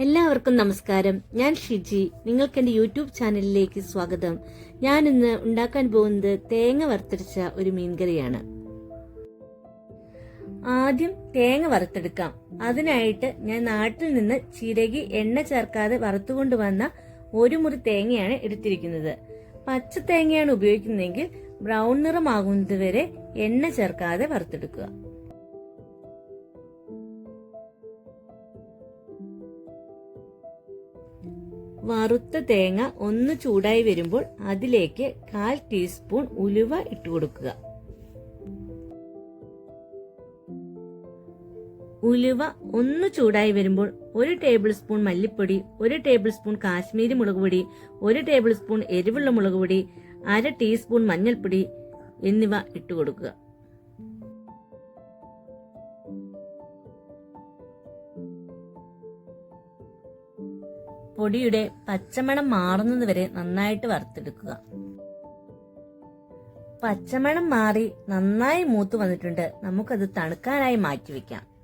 എല്ലാവർക്കും നമസ്കാരം. ഞാൻ ഷിജി. നിങ്ങൾക്ക് എന്റെ യൂട്യൂബ് ചാനലിലേക്ക് സ്വാഗതം. ഞാൻ ഇന്ന് ഉണ്ടാക്കാൻ പോകുന്നത് തേങ്ങ വറുത്തടിച്ച ഒരു മീൻകറിയാണ്. ആദ്യം തേങ്ങ വറുത്തെടുക്കാം. അതിനായിട്ട് ഞാൻ നാട്ടിൽ നിന്ന് ചിരകി എണ്ണ ചേർക്കാതെ വറുത്തുകൊണ്ട് വന്ന ഒരു മുറി തേങ്ങയാണ് എടുത്തിരിക്കുന്നത്. പച്ച തേങ്ങയാണ് ഉപയോഗിക്കുന്നതെങ്കിൽ ബ്രൗൺ നിറമാകുന്നത് വരെ എണ്ണ ചേർക്കാതെ വറുത്തെടുക്കുക. വറുത്ത തേങ്ങ ഒന്ന് ചൂടായി വരുമ്പോൾ അതിലേക്ക് കാൽ ടീസ്പൂൺ ഉലുവ ഇട്ട് കൊടുക്കുക. ഉലുവ ഒന്ന് ചൂടായി വരുമ്പോൾ ഒരു ടേബിൾ സ്പൂൺ മല്ലിപ്പൊടി ഒരു ടേബിൾ സ്പൂൺ കാശ്മീരി മുളക് പൊടി ഒരു ടേബിൾ സ്പൂൺ എരിവുള്ള മുളക് പൊടി അര ടീസ്പൂൺ മഞ്ഞൾപ്പൊടി എന്നിവ ഇട്ട് കൊടുക്കുക. പൊടിയുടെ പച്ചമണം മാറുന്നത് വരെ നന്നായിട്ട് വറുത്തെടുക്കുക. പച്ചമണം മാറി നന്നായി മൂത്ത് വന്നിട്ടുണ്ട്. നമുക്കത് തണുക്കാനായി മാറ്റിവെക്കാം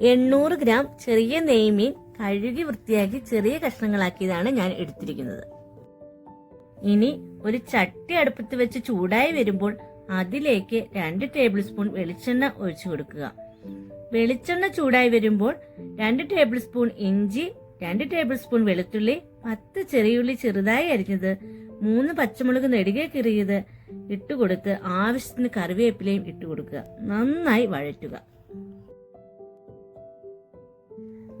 എണ്ണൂറ് ഗ്രാം ചെറിയ നെയ്മീൻ കഴുകി വൃത്തിയാക്കി ചെറിയ കഷ്ണങ്ങളാക്കിയതാണ് ഞാൻ എടുത്തിരിക്കുന്നത്. ഇനി ഒരു ചട്ടി അടുപ്പത്ത് വെച്ച് ചൂടായി വരുമ്പോൾ അതിലേക്ക് രണ്ട് ടേബിൾ സ്പൂൺ വെളിച്ചെണ്ണ ഒഴിച്ചു കൊടുക്കുക. വെളിച്ചെണ്ണ ചൂടായി വരുമ്പോൾ രണ്ട് ടേബിൾ സ്പൂൺ ഇഞ്ചി രണ്ട് ടേബിൾ സ്പൂൺ വെളുത്തുള്ളി പത്ത് ചെറിയുള്ളി ചെറുതായി അരിഞ്ഞത് മൂന്ന് പച്ചമുളക് നെടുകെ കീറിയത് ഇട്ടുകൊടുത്ത് ആവശ്യത്തിന് കറിവേപ്പിലയും ഇട്ടുകൊടുക്കുക നന്നായി വഴറ്റുക.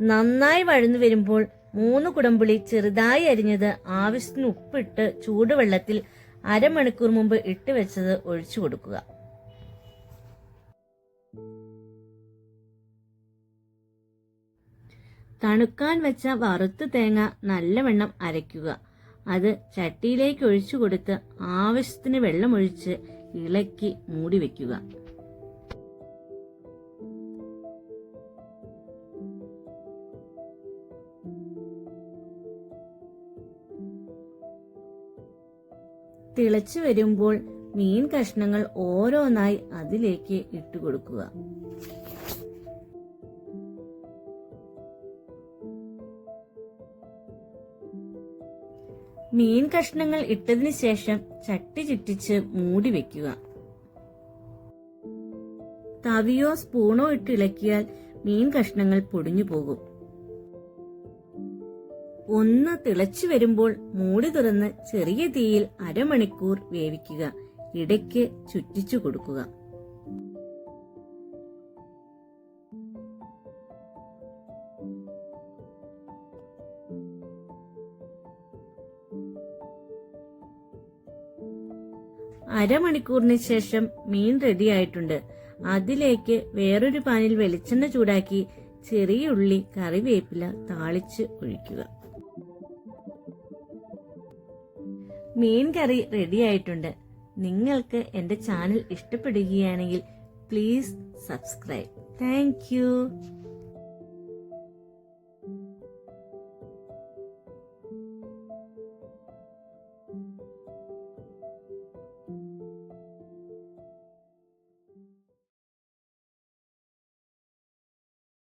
നന്നായി വഴന്നു വരുമ്പോൾ മൂന്ന് കുടംപുളി ചെറുതായി അരിഞ്ഞത് ആവശ്യത്തിന് ഉപ്പിട്ട് ചൂടുവെള്ളത്തിൽ അരമണിക്കൂർ മുമ്പ് ഇട്ട് വെച്ചത് ഒഴിച്ചു കൊടുക്കുക. തണുക്കാൻ വെച്ച വറുത്ത തേങ്ങ നല്ലവണ്ണം അരയ്ക്കുക. അത് ചട്ടിയിലേക്ക് ഒഴിച്ചു കൊടുത്ത് ആവശ്യത്തിന് വെള്ളമൊഴിച്ച് ഇളക്കി മൂടി വെക്കുക. തിളച്ചു വരുമ്പോൾ മീൻ കഷ്ണങ്ങൾ ഓരോന്നായി അതിലേക്ക് ഇട്ടുകൊടുക്കുക. മീൻ കഷ്ണങ്ങൾ ഇട്ടതിന് ശേഷം ചട്ടി ചുറ്റിച്ച് മൂടി വെക്കുക. തവിയോ സ്പൂണോ ഇട്ട് ഇളക്കിയാൽ മീൻ കഷ്ണങ്ങൾ പൊടിഞ്ഞു പോകും. ഒന്ന് തിളച്ചു വരുമ്പോൾ മൂടി തുറന്ന് ചെറിയ തീയിൽ അരമണിക്കൂർ വേവിക്കുക. ഇടയ്ക്ക് ചുറ്റിച്ചു കൊടുക്കുക. അരമണിക്കൂറിന് ശേഷം മീൻ റെഡിയായിട്ടുണ്ട് അതിലേക്ക് വേറൊരു പാനിൽ വെളിച്ചെണ്ണ ചൂടാക്കി ചെറിയ ഉള്ളി കറിവേപ്പില താളിച്ച് ഒഴിക്കുക. മീൻ കറി റെഡി ആയിട്ടുണ്ട്. നിങ്ങൾക്ക് എന്റെ ചാനൽ ഇഷ്ടപ്പെടുകയാണെങ്കിൽ പ്ലീസ് സബ്സ്ക്രൈബ് താങ്ക്